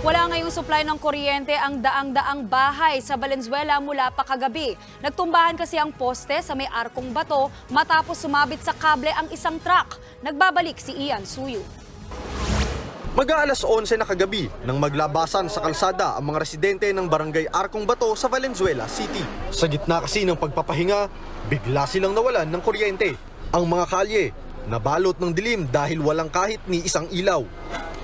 Wala ngayong supply ng kuryente ang daang-daang bahay sa Valenzuela mula pa kagabi. Nagtumbahan kasi ang poste sa may arkong bato matapos sumabit sa kable ang isang truck. Nagbabalik si Ian Suyu. Mag-aalas 11 na kagabi nang maglabasan sa kalsada ang mga residente ng barangay Arkong Bato sa Valenzuela City. Sa gitna kasi ng pagpapahinga, bigla silang nawalan ng kuryente. Ang mga kalye, nabalot ng dilim dahil walang kahit ni isang ilaw.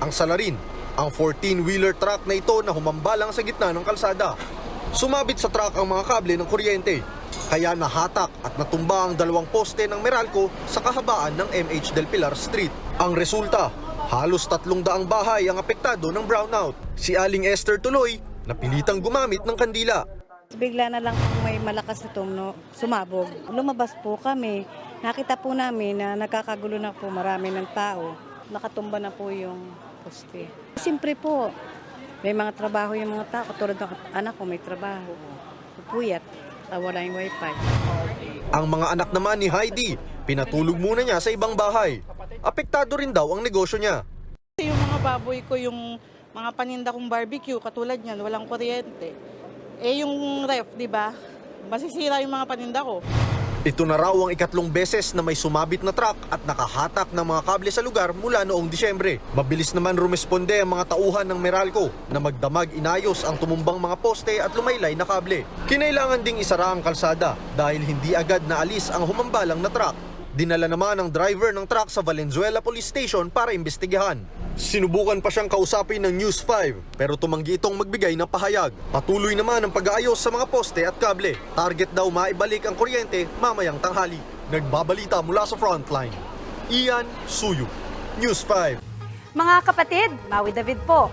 Ang salarin, ang 14-wheeler truck na ito na humambalang sa gitna ng kalsada. Sumabit sa truck ang mga kable ng kuryente. Kaya nahatak at natumba ang dalawang poste ng Meralco sa kahabaan ng MH Del Pilar Street. Ang resulta, halos tatlong daang bahay ang apektado ng brownout. Si Aling Esther tuloy, napilitang gumamit ng kandila. Bigla na lang may malakas na tumno, sumabog. Lumabas po kami. Nakita po namin na nagkakagulo na po marami ng tao. Nakatumba na po yung poste. Siyempre po, may mga trabaho yung mga tao. Tulad ng anak ko, may trabaho. Pupuyat, ah, wala yung wifi. Ang mga anak naman ni Heidi, pinatulog muna niya sa ibang bahay. Apektado rin daw ang negosyo niya. Yung mga baboy ko, yung mga paninda kong barbecue, katulad niyan, walang kuryente. Eh yung ref, di ba? Masisira yung mga paninda ko. Ito na raw ang ikatlong beses na may sumabit na truck at nakahatak ng mga kable sa lugar mula noong Disyembre. Mabilis naman rumesponde ang mga tauhan ng Meralco na magdamag inayos ang tumumbang mga poste at lumaylay na kable. Kinailangan ding isara ang kalsada dahil hindi agad naalis ang humambalang na truck. Dinala naman ang driver ng truck sa Valenzuela Police Station para imbestigahan. Sinubukan pa siyang kausapin ng News 5 pero tumanggi itong magbigay ng pahayag. Patuloy naman ang pag-aayos sa mga poste at kable. Target daw maibalik ang kuryente mamayang tanghali. Nagbabalita mula sa frontline. Ian Suyu, News 5. Mga kapatid, Maui David po.